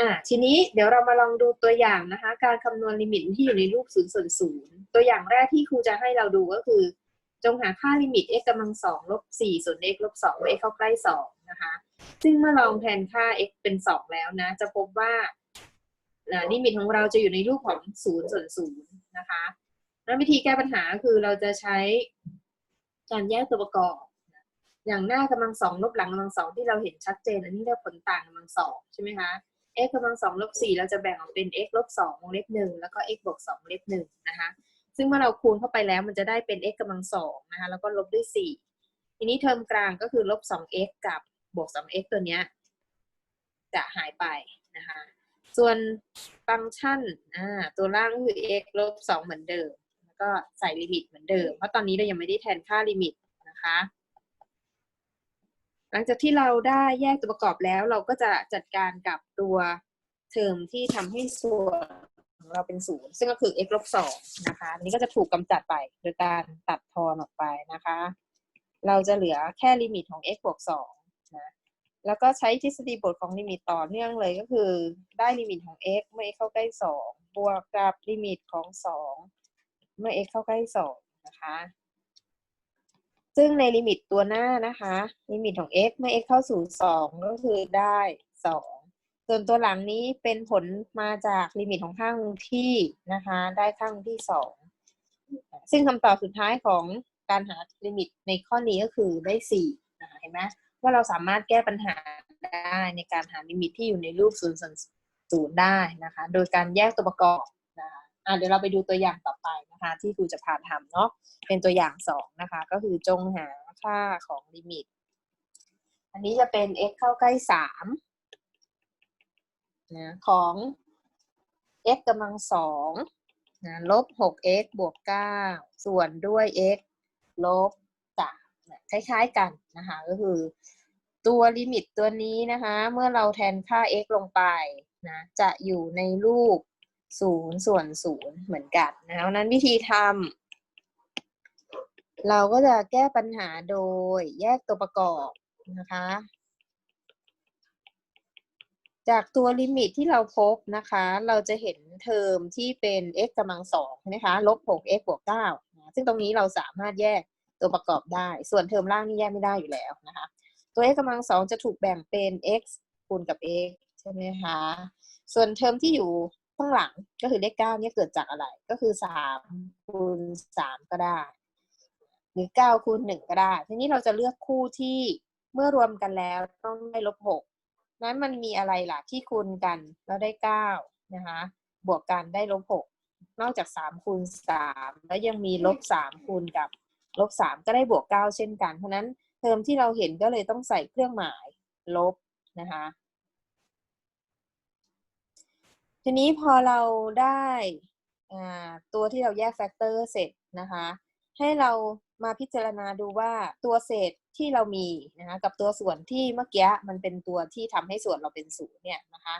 อ่าทีนี้เดี๋ยวเรามาลองดูตัวอย่างนะคะ การคำนวณลิมิตที่อยู่ในรูปศูนย์ส่วนศูนย์ตัวอย่างแรกที่ครูจะให้เราดูก็คือ จงหาค่าลิมิต x กำลังสองลบสี่ส่วน x ลบสอง x เข้าใกล้สองนะคะ ซึ่งเมื่อลองแทนค่า x เป็นสองแล้วนะ จะพบว่าอ่ลิมิตของเราจะอยู่ในรูปของศูนย์ส่วนศูนย์นะคะแล้ววิธีแก้ปัญหาคือเราจะใช้การแยกตัวประกอบ อย่างหน้ากำลังสองลบหลังกำลังสองที่เราเห็นชัดเจนอันนี้เรียกผลต่างกำลังสองใช่ไหมคะ x กำลังสองลบสี่เราจะแบ่งออกเป็น x ลบสองวงเล็บหนึ่งแล้วก็ x บวกสองวงเล็บหนึ่งนะคะซึ่งเมื่อเราคูณเข้าไปแล้วมันจะได้เป็น x กำลังสองนะคะแล้วก็ลบด้วยสี่ทีนี้เทอมกลางก็คือลบสอง x กับบวกสอง x ตัวเนี้ยจะหายไปนะคะส่วนฟังก์ชันอ่าตัวล่างก็คือ x ลบสองเหมือนเดิม แล้วก็ใส่ลิมิตเหมือนเดิม เพราะตอนนี้เรายังไม่ได้แทนค่าลิมิตนะคะ หลังจากที่เราได้แยกตัวประกอบแล้ว เราก็จะจัดการกับตัวเทอมที่ทำให้ส่วนของเราเป็นศูนย์ซึ่งก็คือ x ลบสองนะคะอันนี้ก็จะถูกกำจัดไปโดยการตัดทอนออกไปนะคะ เราจะเหลือแค่ลิมิตของ x บวกสองนะแล้วก็ใช้ทฤษฎีบทของลิมิตต่อเนื่องเลยก็คือได้ลิมิตของ x เมื่อ x เข้าใกล้สองบวกกับลิมิตของสองเมื่อ x เข้าใกล้สองนะคะ ซึ่งในลิมิตตัวหน้านะคะ ลิมิตของ x เมื่อ x เข้าสู่สองก็คือได้สองส่วนตัวหลังนี้เป็นผลมาจากลิมิตของข้างที่นะคะ ได้ข้างที่สองซึ่งคำตอบสุดท้ายของการหาลิมิตในข้อนี้ก็คือได้สี่นะคะเห็นไหมว่าเราสามารถแก้ปัญหาได้ในการหาลิมิตที่อยู่ในรูปศูนย์ส่วนศูนย์ได้นะคะ โดยการแยกตัวประกอบ อะเดี๋ยวเราไปดูตัวอย่างต่อไปนะคะ ที่ครูจะพาทำเนาะเป็นตัวอย่างสองนะคะ ก็คือจงหาค่าของลิมิต อันนี้จะเป็น x เข้าใกล้สามนะของ x กำลังสองนะลบหก x บวกเก้าส่วนด้วย x ลบสามนะคล้ายๆกันนะคะ ก็คือ ตัวลิมิตตัวนี้นะคะ เมื่อเราแทนค่า x ลงไปนะ จะอยู่ในรูป ศูนย์ส่วนศูนย์เหมือนกันนะคะนั้นวิธีทำเราก็จะแก้ปัญหาโดยแยกตัวประกอบนะคะ จากตัวลิมิตที่เราพบนะคะ เราจะเห็นเทอมที่เป็น x กำลังสองนะคะลบ6 x บวก9นะซึ่งตรงนี้เราสามารถแยกตัวประกอบได้ ส่วนเทอมล่างนี่แยกไม่ได้อยู่แล้วนะคะ ตัว x กำลังสองจะถูกแบ่งเป็น x คูณกับ x ใช่ไหมคะ ส่วนเทอมที่อยู่ ข้างหลังก็คือเลข9เนี่ยเกิดจากอะไร ก็คือ3คูณ3ก็ได้ หรือ9คูณ1ก็ได้ ทีนี้เราจะเลือกคู่ที่เมื่อรวมกันแล้วต้องได้ลบ6นั้นมันมีอะไรล่ะที่คูณกันแล้วได้9นะคะ บวกกันได้ลบ6นอกจาก3คูณ3แล้วยังมีลบ3คูณกับลบ3ก็ได้บวก9เช่นกัน เพราะนั้นเทอมที่เราเห็นก็เลยต้องใส่เครื่องหมายลบนะคะ ทีนี้พอเราได้ตัวที่เราแยกแฟกเตอร์เสร็จนะคะ ให้เรามาพิจารณาดูว่าตัวเศษที่เรามีนะคะกับตัวส่วนที่เมื่อกี้มันเป็นตัวที่ทำให้ส่วนเราเป็นศูนย์เนี่ยนะคะ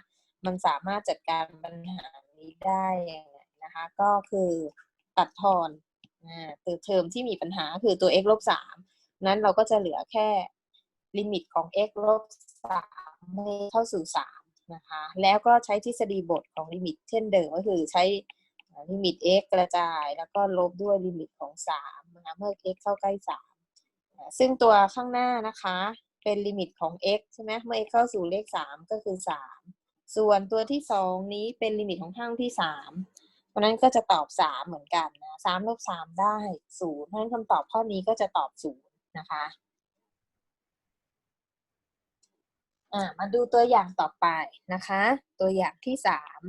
มันสามารถจัดการปัญหานี้ได้ยังไงนะคะ ก็คือตัดทอนตัวเทอมที่มีปัญหาคือตัว x ลบสามนั้นเราก็จะเหลือแค่ลิมิตของ x ลบสามไม่เข้าสู่สาม นะคะแล้วก็ใช้ทฤษฎีบทของลิมิตเช่นเดิมก็คือใช้ลิมิต x กระจาย แล้วก็ลบด้วยลิมิตของ3นะคะเมื่อ x เข้าใกล้ 3 ซึ่งตัวข้างหน้านะคะเป็นลิมิตของ x ใช่ไหมเมื่อ x เข้าสู่เลข 3 ก็คือ 3 ส่วนตัวที่ 2 นี้เป็นลิมิตของข้างที่ 3 เพราะนั้นก็จะตอบ 3 เหมือนกันนะ3ลบ3ได้0เพราะฉะนั้นคำตอบข้อนี้ก็จะตอบ 0 นะคะ อ่ามาดูตัวอย่างต่อไปนะคะ ตัวอย่างที่สาม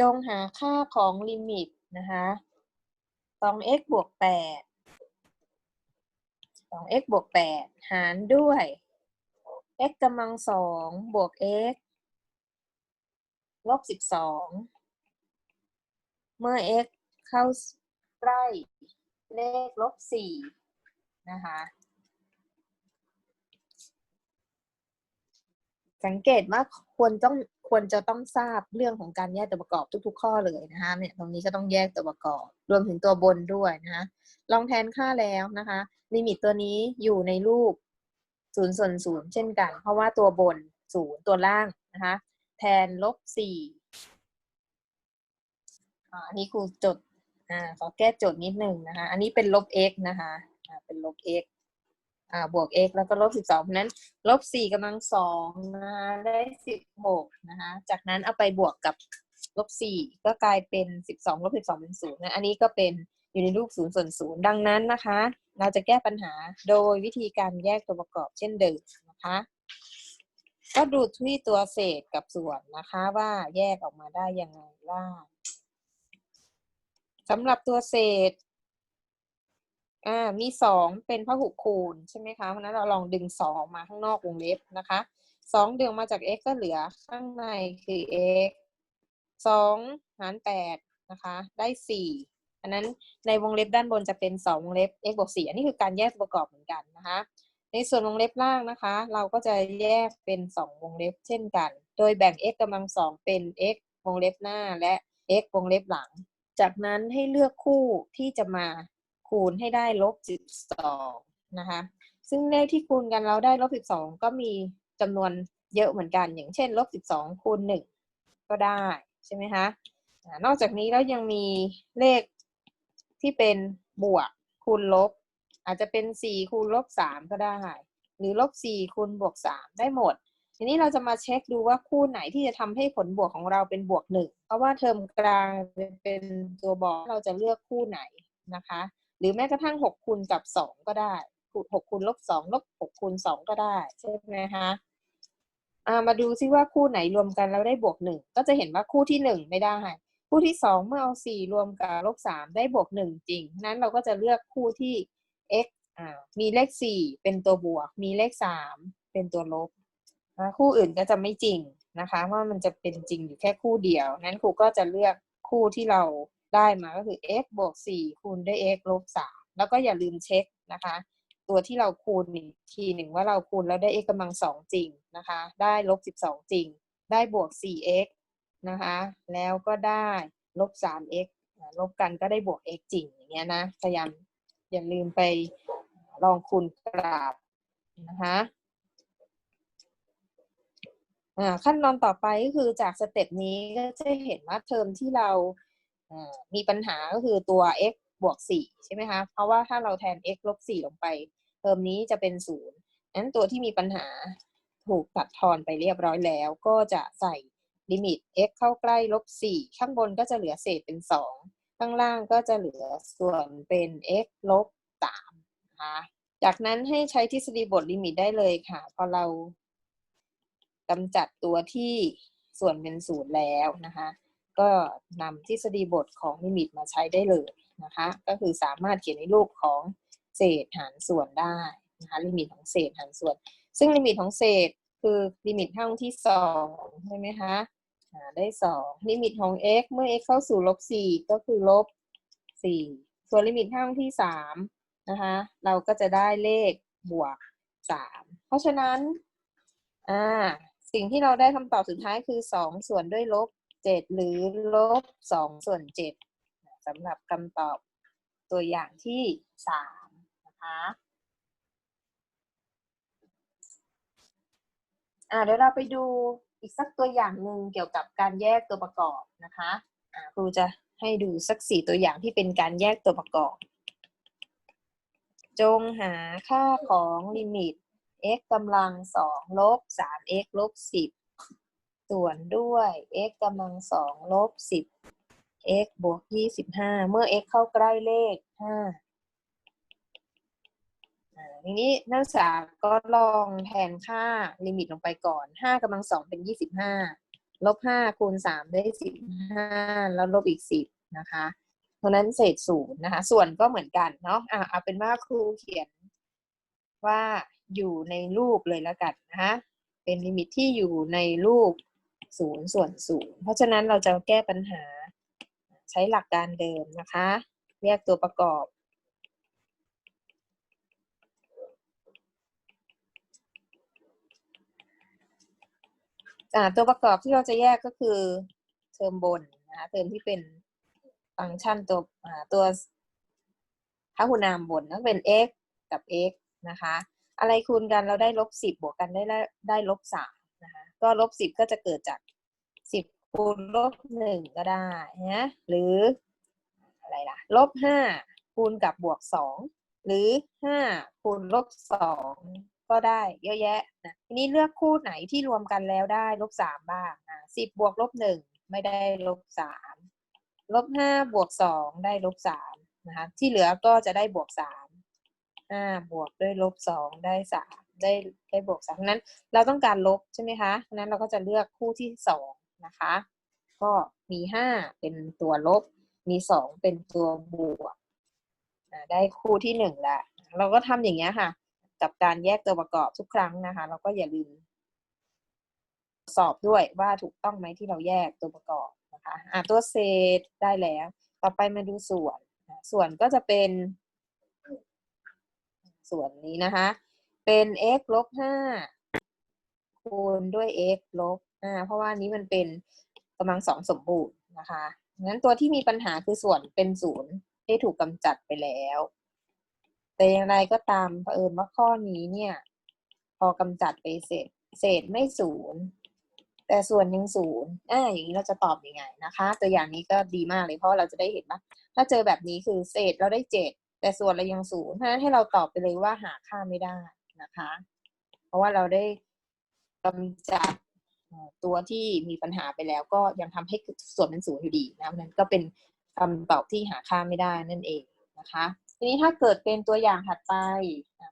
จงหาค่าของลิมิตนะคะสอง x บวกแปดสอง x บวกแปดหารด้วย x กำลังสองบวก x ลบสิบสองเมื่อ x เข้าใกล้เลขลบสี่นะคะ สังเกตว่าควรต้องควรจะต้องทราบเรื่องของการแยกตัวประกอบทุก ๆ ข้อเลยนะคะเนี่ยตรงนี้ก็ต้องแยกตัวประกอบ รวมถึงตัวบนด้วยนะคะลองแทนค่าแล้วนะคะลิมิตตัวนี้อยู่ในรูปศูนย์ส่วนศูนย์เช่นกัน เพราะว่าตัวบนศูนย์ตัวล่างนะคะแทนลบสี่อันนี้ครูจดอ่าขอแก้โจทย์นิดหนึ่งนะคะ อันนี้เป็นลบ x นะคะเป็นลบ x อ่าบวก x แล้วก็ลบสิบสองเพราะนั้นลบสี่กำลังสองนะคะได้สิบหกนะคะจากนั้นเอาไปบวกกับลบสี่ก็กลายเป็นสิบสองลบสิบสองเป็นศูนย์นะอันนี้ก็เป็นอยู่ในรูปศูนย์ส่วนศูนย์ดังนั้นนะคะ เราจะแก้ปัญหาโดยวิธีการแยกตัวประกอบเช่นเดิมนะคะ ก็ดูที่ตัวเศษกับส่วนนะคะว่าแยกออกมาได้ยังไงบ้างสำหรับตัวเศษ อ่ามีสองเป็นพหุคูณใช่ไหมคะเพราะนั้นเราลองดึงสองออกมาข้างนอกวงเล็บนะคะสองดึงมาจาก x ก็เหลือข้างในคือ x สองหารแปดนะคะได้สี่อันนั้นในวงเล็บด้านบนจะเป็นสองวงเล็บ x บวกสี่อันนี้คือการแยกตัวประกอบเหมือนกันนะคะ ในส่วนวงเล็บล่างนะคะ เราก็จะแยกเป็นสองวงเล็บเช่นกัน โดยแบ่ง x กำลังสองเป็น x วงเล็บหน้าและ x วงเล็บหลัง จากนั้นให้เลือกคู่ที่จะมา คูณให้ได้ลบสิบสองนะคะซึ่งเลขที่คูณกันเราได้ลบสิบสองก็มีจำนวนเยอะเหมือนกัน อย่างเช่นลบสิบสองคูณหนึ่งก็ได้ใช่ไหมคะนอกจากนี้แล้วยังมีเลขที่เป็นบวกคูณลบ อาจจะเป็นสี่คูณลบสามก็ได้ หรือลบสี่คูณบวกสามได้หมดทีนี้เราจะมาเช็คดูว่าคู่ไหนที่จะทำให้ผลบวกของเราเป็นบวกหนึ่งเพราะว่าเทอมกลางเป็นตัวบอกเราจะเลือกคู่ไหนนะคะ หรือแม้กระทั่งหกคูณกับสองก็ได้หกคูณลบสองลบหกคูณสองก็ได้ใช่ไหมคะามาดูซิว่าคู่ไหนรวมกันแล้วได้บวกหนึ่งก็จะเห็นว่าคู่ที่หนึ่งไม่ได้ คู่ที่สองเมื่อเอาสี่รวมกับลบสามได้บวกหนึ่งจริง นั้นเราก็จะเลือกคู่ที่ x อ่ามีเลขสี่เป็นตัวบวก มีเลขสามเป็นตัวลบนะคู่อื่นก็จะไม่จริงนะคะว่ามันจะเป็นจริงอยู่แค่คู่เดียว นั้นครูก็จะเลือกคู่ที่เรา ได้มาก็คือ x บวกสี่คูณด้วย x ลบสามแล้วก็อย่าลืมเช็คนะคะ ตัวที่เราคูณอีกทีหนึ่งว่าเราคูณแล้วได้ x กำลังสองจริงนะคะ ได้ลบสิบสองจริง ได้บวกสี่ x นะคะ แล้วก็ได้ลบสาม x ลบกันก็ได้บวก x จริงอย่างเงี้ยนะพยายามอย่าลืมไปลองคูณกราบนะคะอ่าขั้นตอนต่อไปก็คือจากสเต็ปนี้ก็จะเห็นว่าเทอมที่เรา มีปัญหาก็คือตัว x บวกสี่ใช่ไหมคะ เพราะว่าถ้าเราแทน x ลบสี่ลงไป เทอมนี้จะเป็นศูนย์นั้นตัวที่มีปัญหาถูกตัดทอนไปเรียบร้อยแล้ว ก็จะใส่ลิมิต x เข้าใกล้ลบสี่ข้างบนก็จะเหลือเศษเป็นสองข้างล่างก็จะเหลือส่วนเป็น x ลบสามนะคะจากนั้นให้ใช้ทฤษฎีบทลิมิตได้เลยค่ะ พอเรากำจัดตัวที่ส่วนเป็นศูนย์แล้วนะคะ ก็นำทฤษฎีบทของลิมิตมาใช้ได้เลยนะคะ ก็คือสามารถเขียนในรูปของเศษหารส่วนได้นะคะลิมิตของเศษหารส่วน ซึ่งลิมิตของเศษคือลิมิตห้องที่สองใช่ไหมคะได้สองลิมิตของ x เมื่อ x เข้าสู่ลบสี่ก็คือลบสี่ส่วนลิมิตห้องที่สามนะคะเราก็จะได้เลขบวกสามเพราะฉะนั้นอ่าสิ่งที่เราได้คำตอบสุดท้ายคือสองส่วนด้วยลบ เจ็ดหรือลบสองส่วนเจ็ดสำหรับคำตอบตัวอย่างที่สามนะคะอ่าเดี๋ยวเราไปดูอีกสักตัวอย่างหนึ่งเกี่ยวกับการแยกตัวประกอบนะคะครูจะให้ดูสักสี่ตัวอย่างที่เป็นการแยกตัวประกอบ จงหาค่าของลิมิต x กำลังสองลบสาม x ลบสิบ ส่วนด้วย x กำลังสองลบสิบ x บวกยี่สิบห้าเมื่อ x เข้าใกล้เลขห้าอ่าทีนี้นักศึกษาก็ลองแทนค่าลิมิตลงไปก่อนห้ากำลังสองเป็นยี่สิบห้าลบห้าคูณสามได้สิบห้าแล้วลบอีกสิบนะคะเพราะฉะนั้นเศษศูนย์นะคะ ส่วนก็เหมือนกันเนาะอ่าเอาเป็นว่าครูเขียนว่าอยู่ในรูปเลยแล้วกันนะคะเป็นลิมิตที่อยู่ในรูป ศูนย์ส่วนศูนย์เพราะฉะนั้นเราจะแก้ปัญหาใช้หลักการเดิมนะคะแยกตัวประกอบ ตัวประกอบที่เราจะแยกก็คือเทอมบนนะคะเทอมที่เป็นฟังก์ชันตัวตัวพหุนามบนก็เป็น x กับ x นะคะ อะไรคูณกันเราได้ลบสิบบวกกันได้ได้ลบสาม ก็ลบสิบก็จะเกิดจากสิบคูณลบหนึ่งก็ได้นะหรืออะไรล่ะลบห้าคูณกับบวกสองหรือห้าคูณลบสองก็ได้เยอะแยะนะทีนี้เลือกคู่ไหนที่รวมกันแล้วได้ลบสามบ้างอะสิบบวกลบหนึ่งไม่ได้ลบสามลบห้าบวกสองได้ลบสามนะคะที่เหลือก็จะได้บวกสามห้าบวกด้วยลบสองได้สาม ได้ได้บวกสามนั้นเราต้องการลบใช่ไหมคะนั้นเราก็จะเลือกคู่ที่สองนะคะ ก็มีห้าเป็นตัวลบ มีสองเป็นตัวบวกได้คู่ที่หนึ่งละเราก็ทำอย่างเงี้ยค่ะ กับการแยกตัวประกอบทุกครั้งนะคะ เราก็อย่าลืมสอบด้วยว่าถูกต้องไหมที่เราแยกตัวประกอบนะคะอ่าตัวเศษได้แล้ว ต่อไปมาดูส่วน ส่วนก็จะเป็น ส่วนนี้นะคะ เป็น x ลบห้าคูณด้วย x ลบอ่าเพราะว่านี้มันเป็นกำลังสองสมบูรณ์นะคะงั้นตัวที่มีปัญหาคือส่วนเป็นศูนย์ที่ถูกกำจัดไปแล้ว แต่อย่างไรก็ตามเผอิญว่าข้อนี้เนี่ย พอกำจัดไปเศษเศษไม่ศูนย์แต่ส่วนยังศูนย์อ่าอย่างนี้เราจะตอบยังไงนะคะ ตัวอย่างนี้ก็ดีมากเลยเพราะเราจะได้เห็นว่าถ้าเจอแบบนี้คือเศษเราได้เจ็ดแต่ส่วนเรายังศูนย์เพราะฉะนั้นให้เราตอบไปเลยว่าหาค่าไม่ได้ นะคะ เพราะว่าเราได้กำจัดตัวที่มีปัญหาไปแล้วก็ยังทำให้ส่วนเป็นศูนย์อยู่ดีนะเพราะนั้นก็เป็นคำตอบที่หาค่าไม่ได้นั่นเองนะคะ ทีนี้ถ้าเกิดเป็นตัวอย่างถัดไป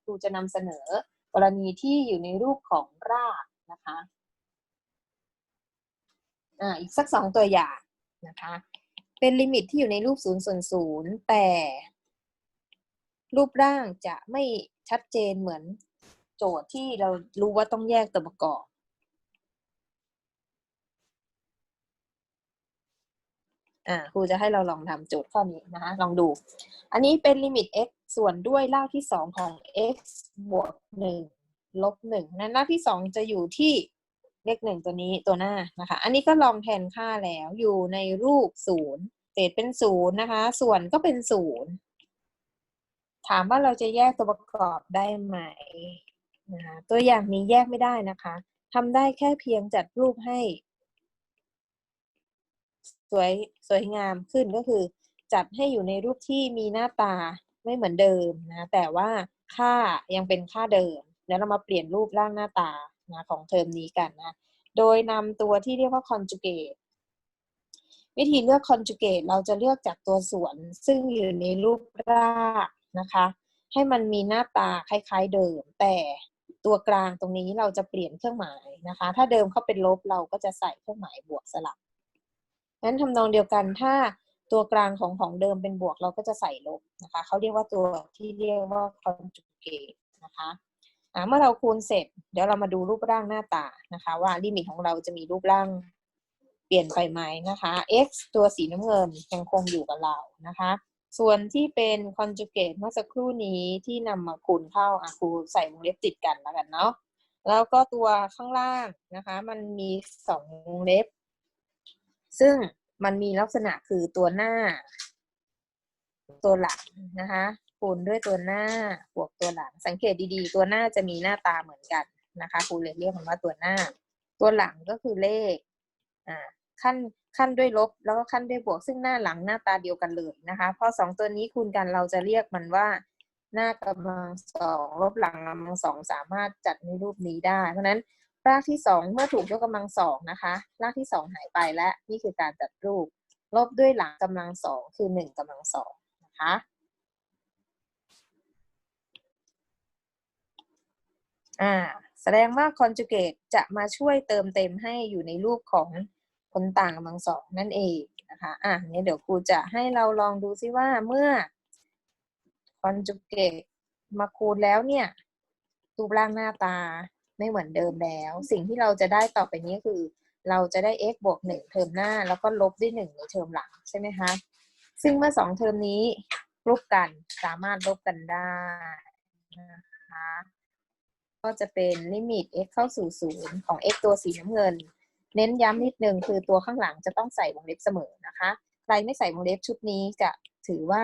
ครูจะนำเสนอกรณีที่อยู่ในรูปของรากนะคะอ่าอีกสักสองตัวอย่างนะคะ เป็นลิมิตที่อยู่ในรูปศูนย์ส่วนศูนย์แต่ รูปร่างจะไม่ชัดเจนเหมือน โจทย์ที่เรารู้ว่าต้องแยกตัวประกอบอ่าครูจะให้เราลองทำโจทย์ข้อนี้นะคะลองดู อันนี้เป็นลิมิต x ส่วนด้วยรากที่สองของ x บวกหนึ่งลบหนึ่งนั้นรากที่สองจะอยู่ที่เลขหนึ่งตัวนี้ตัวหน้านะคะ อันนี้ก็ลองแทนค่าแล้วอยู่ในรูปศูนย์เศษเป็นศูนย์นะคะ ส่วนก็เป็นศูนย์ถามว่าเราจะแยกตัวประกอบได้ไหม นะคะตัวอย่างนี้แยกไม่ได้นะคะทำได้แค่เพียงจัดรูปให้ สวยสวยงามขึ้นก็คือ จัดให้อยู่ในรูปที่มีหน้าตาไม่เหมือนเดิมนะแต่ว่าค่ายังเป็นค่าเดิม แล้วเรามาเปลี่ยนรูปร่างหน้าตานะของเทอมนี้กันนะ โดยนำตัวที่เรียกว่า conjugate วิธีเลือก conjugate เราจะเลือกจากตัวส่วน ซึ่งอยู่ในรูปร่ากนะคะ ให้มันมีหน้าตาคล้าย ๆเดิม แต่ ตัวกลางตรงนี้เราจะเปลี่ยนเครื่องหมายนะคะ ถ้าเดิมเขาเป็นลบเราก็จะใส่เครื่องหมายบวกสลับงั้นทำนองเดียวกันถ้าตัวกลางของของเดิมเป็นบวกเราก็จะใส่ลบนะคะเขาเรียกว่าตัวที่เรียกว่า conjugate นะคะเมื่อเราคูณเสร็จ เดี๋ยวเรามาดูรูปร่างหน้าตานะคะ ว่าลิมิตของเราจะมีรูปร่างเปลี่ยนไปไหมนะคะ x ตัวสีน้ำเงินยังคงอยู่กับเรานะคะ ส่วนที่เป็น conjugate เมื่อสักครู่นี้ที่นำมาคูณเข้าอะครูใส่วงเล็บติดกันแล้วกันเนาะแล้วก็ตัวข้างล่างนะคะ มันมีสองวงเล็บ ซึ่งมันมีลักษณะคือตัวหน้า ตัวหลังนะคะคูณด้วยตัวหน้าบวกตัวหลัง สังเกตดีๆ ตัวหน้าจะมีหน้าตาเหมือนกันนะคะครูเลยเรียกมันว่าตัวหน้า ตัวหลังก็คือเลขอ่าขั้น ขั้นด้วยลบ แล้วก็ขั้นด้วยบวก ซึ่งหน้าหลังหน้าตาเดียวกันเลยนะคะ พอสองตัวนี้คูณกันเราจะเรียกมันว่า หน้ากำลังสองลบหลังกำลังสองสามารถจัดในรูปนี้ได้ เพราะนั้นรากที่สองเมื่อถูกยกกำลังสองนะคะ รากที่สองหายไปและนี่คือการจัดรูป ลบด้วยหลังกำลังสองคือหนึ่งกำลังสองนะคะอ่าแสดงว่า conjugate จะมาช่วยเติมเต็มให้อยู่ในรูปของ ผลต่างกำลังสองนั่นเองนะคะอะเนี่ยเดี๋ยวครูจะให้เราลองดูซิว่าเมื่อ conjugate มาคูณแล้วเนี่ยรูปร่างหน้าตาไม่เหมือนเดิมแล้ว สิ่งที่เราจะได้ต่อไปนี้คือ เราจะได้ x บวกหนึ่งเทอมหน้า แล้วก็ลบด้วยหนึ่งในเทอมหลังใช่ไหมคะ ซึ่งเมื่อสองเทอมนี้ลบกันสามารถลบกันได้นะคะก็จะเป็นลิมิต x เข้าสู่ศูนย์ของ x ตัวสีน้ำเงิน เน้นย้ำนิดนึงคือตัวข้างหลังจะต้องใส่วงเล็บเสมอนะคะ ใครไม่ใส่วงเล็บชุดนี้จะถือว่า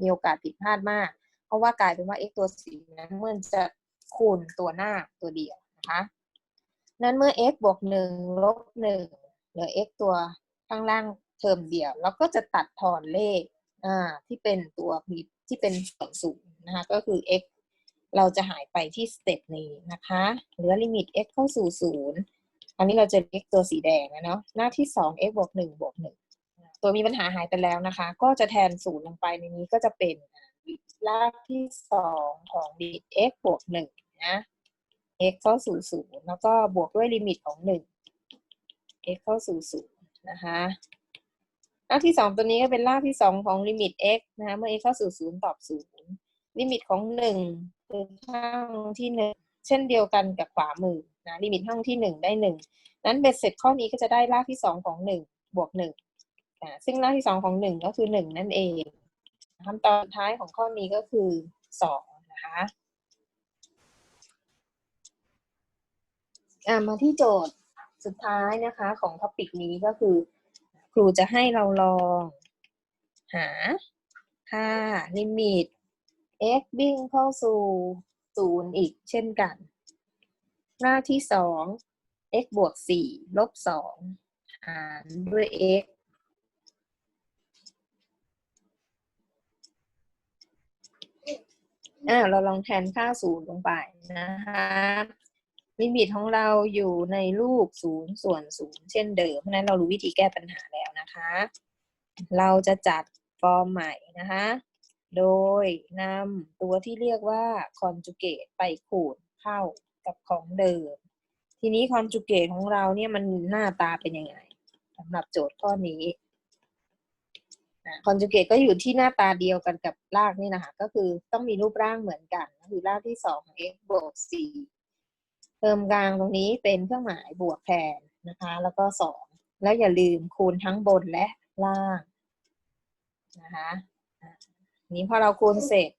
มีโอกาสผิดพลาดมาก เพราะว่ากลายเป็นว่า x ตัวสีน้ำเงินจะคูณตัวหน้าตัวเดียวนะคะนั้นเมื่อ x บวกหนึ่งลบหนึ่งลือ x ตัวข้างล่างเทอมเดียว แล้วก็จะตัดทอนเลขที่เป็นตัวมีที่เป็นส่วนศูนย์นะคะก็คือ x เราจะหายไปที่สเต็ปนี้นะคะ เหลือลิมิต x เข้าสู่ศูนย์ อันนี้เราจะ x ตัวสีแดงนะเนาะหน้าที่สอง x บวกหนึ่งบวกหนึ่งตัวมีปัญหาหายไปแล้วนะคะ ก็จะแทนศูนย์ลงไปในนี้ก็จะเป็นรากที่สองของลิมิต x บวกหนึ่งนะ x เข้าสู่ศูนย์แล้วก็บวกด้วยลิมิตของหนึ่ง x เข้าสู่ศูนย์นะคะรากที่สองตัวนี้ก็เป็นรากที่สองของลิมิต x นะคะเมื่อ x เข้าสู่ศูนย์ตอบศูนย์ลิมิตของหนึ่งคือข้างที่หนึ่ง เช่นเดียวกันกับขวามือนะลิมิตข้างที่หนึ่งได้หนึ่งนั้นเบ็ดเสร็จข้อนี้ก็จะได้รากที่สองของหนึ่งบวกหนึ่งอ่าซึ่งรากที่สองของหนึ่งก็คือหนึ่งนั่นเองคำตอบท้ายของข้อนี้ก็คือสองนะคะมาที่โจทย์สุดท้ายนะคะของท็อปิกนี้ก็คือ ครูจะให้เราลอง หาค่าลิมิต x วิ่งเข้าสู่ ศูนย์อีกเช่นกัน หน้าที่สอง x บวกสี่ลบสองหารด้วย x อ่าเราลองแทนค่าศูนย์ลงไปนะคะลิมิตของเราอยู่ในรูปศูนย์ส่วนศูนย์เช่นเดิม เพราะฉะนั้นเรารู้วิธีแก้ปัญหาแล้วนะคะ เราจะจัดฟอร์มใหม่นะคะ โดยนำตัวที่เรียกว่า conjugate ไปขูดเข้ากับของเดิม ทีนี้ conjugate ของเราเนี่ยมันหน้าตาเป็นยังไงสำหรับโจทย์ข้อนี้คอนจูเกตก็อยู่ที่หน้าตาเดียวกันกับรากนี่นะคะก็คือต้องมีรูปร่างเหมือนกันก็คือรากที่สองของ x บวกสี่เติมกลางตรงนี้เป็นเครื่องหมายบวกแทนนะคะ แล้วก็สองแล้วอย่าลืมคูณทั้งบนและล่างนะคะ นี้พอเราคูณเสร็จ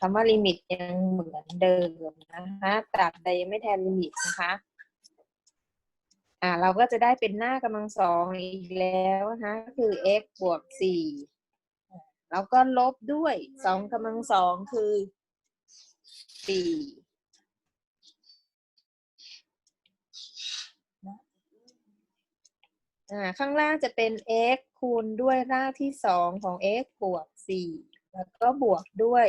คำว่าลิมิตยังเหมือนเดิมนะคะตราบใดยังไม่แทนลิมิตนะคะ อ่าเราก็จะได้เป็นหน้ากำลังสองอีกแล้วนะคะก็คือ x บวกสี่แล้วก็ลบด้วยสองกำลังสองคือสี่อ่าข้างล่างจะเป็น x คูณด้วยรากที่สองของ x บวก สี่แล้วก็บวกด้วย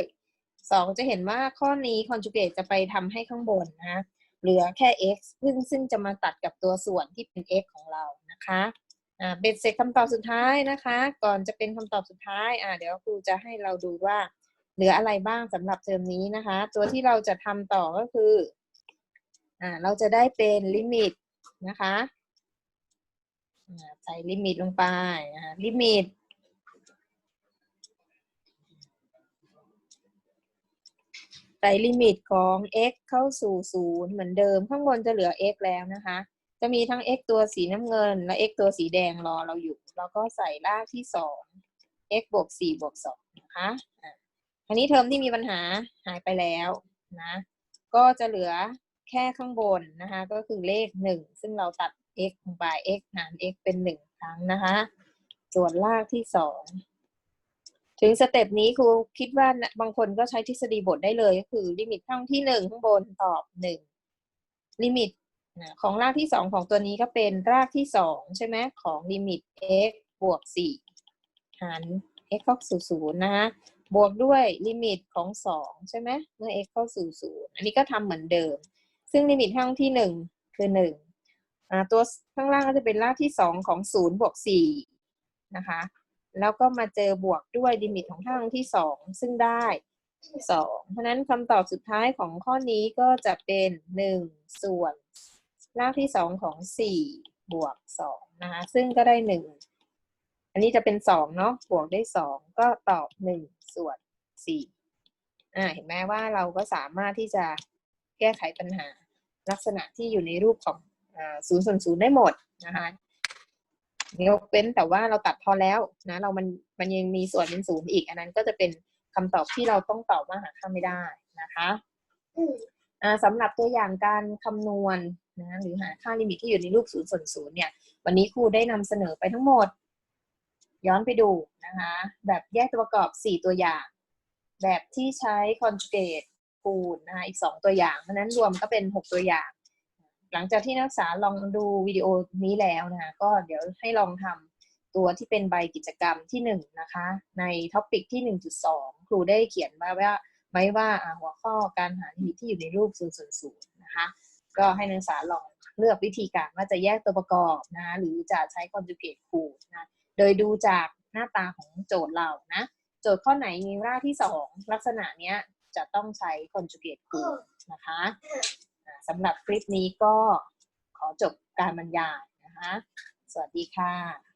สองจะเห็นว่าข้อนี้ conjugate จะไปทำให้ข้างบนนะ เหลือแค่ x ซึ่งซึ่งจะมาตัดกับตัวส่วนที่เป็น x ของเรานะคะอ่าเบ็ดเสร็จคำตอบสุดท้ายนะคะ ก่อนจะเป็นคำตอบสุดท้ายอ่าเดี๋ยวครูจะให้เราดูว่า เหลืออะไรบ้างสำหรับเทอมนี้นะคะ ตัวที่เราจะทำต่อก็คืออ่าเราจะได้เป็นลิมิตนะคะใส่ลิมิตลงไปลิมิต ใส่ลิมิตของ x เข้าสู่ศูนย์เหมือนเดิม ข้างบนจะเหลือ x แล้วนะคะ จะมีทั้ง x ตัวสีน้ำเงิน และ x ตัวสีแดงรอเราอยู่ แล้วก็ใส่รากที่สอง x บวกสี่บวกสองนะคะอันนี้เทอมที่มีปัญหาหายไปแล้วนะ ก็จะเหลือแค่ข้างบนนะคะ ก็คือเลขหนึ่งซึ่งเราตัด x ลงไป x หาร x เป็นหนึ่งครั้งนะคะ ส่วนรากที่สอง ถึงสเต็ปนี้ครูคิดว่าบางคนก็ใช้ทฤษฎีบทได้เลยก็คือลิมิตข้างที่หนึ่งข้างบนตอบหนึ่งลิมิตของรากที่สองของตัวนี้ก็เป็นรากที่สองใช่ไหมของลิมิต x บวกสี่หาร x เข้าสู่ศูนย์นะคะบวกด้วยลิมิตของสองใช่ไหมเมื่อ x เข้าสู่ศูนย์อันนี้ก็ทำเหมือนเดิม ซึ่งลิมิตข้างที่หนึ่งคือหนึ่งอ่าตัวข้างล่างก็จะเป็นรากที่สองของศูนย์บวกสี่นะคะ แล้วก็มาเจอบวกด้วยลิมิตของข้างที่สองซึ่งได้สองเพราะฉะนั้นคำตอบสุดท้ายของข้อนี้ก็จะเป็นหนึ่งส่วน รากที่สองของสี่บวกสองนะคะ ซึ่งก็ได้หนึ่งอันนี้จะเป็นสองเนาะบวกได้สองก็ตอบหนึ่งส่วนสี่อ่า เห็นไหมว่าเราก็สามารถที่จะแก้ไขปัญหาลักษณะที่อยู่ในรูปของศูนย์ส่วนศูนย์ได้หมดนะคะ ยกเว้นแต่ว่าเราตัดพอแล้วนะเรามันมันยังมีส่วนเป็นศูนย์อีก อันนั้นก็จะเป็นคำตอบที่เราต้องตอบว่าหาค่าไม่ได้นะคะสำหรับตัวอย่างการคำนวณนะหรือหาค่าลิมิตที่อยู่ในรูปศูนย์ส่วนศูนย์เนี่ย วันนี้ครูได้นำเสนอไปทั้งหมด ย้อนไปดูนะคะ แบบแยกตัวประกอบ 4 ตัวอย่าง แบบที่ใช้ conjugate คูณนะคะอีก 2 ตัวอย่าง เพราะนั้นรวมก็เป็น 6 ตัวอย่าง หลังจากที่นักศึกษาลองดูวิดีโอนี้แล้วนะคะก็เดี๋ยวให้ลองทำตัวที่เป็นใบกิจกรรมที่หนึ่งนะคะ ในท็อปิกที่ 1.2 ครูได้เขียนมาว่าไว้ว่าหัวข้อการหาฮิตที่อยู่ในรูป0 0 0นะคะก็ให้นักศึกษาลองเลือกวิธีการว่าจะแยกตัวประกอบนะหรือจะใช้ conjugate code นะโดยดูจากหน้าตาของโจทย์เรานะโจทย์ข้อไหนมีรากที่สองลักษณะเนี้ยจะต้องใช้ conjugate code นะคะ สำหรับคลิปนี้ก็ขอจบการบรรยายนะคะ สวัสดีค่ะ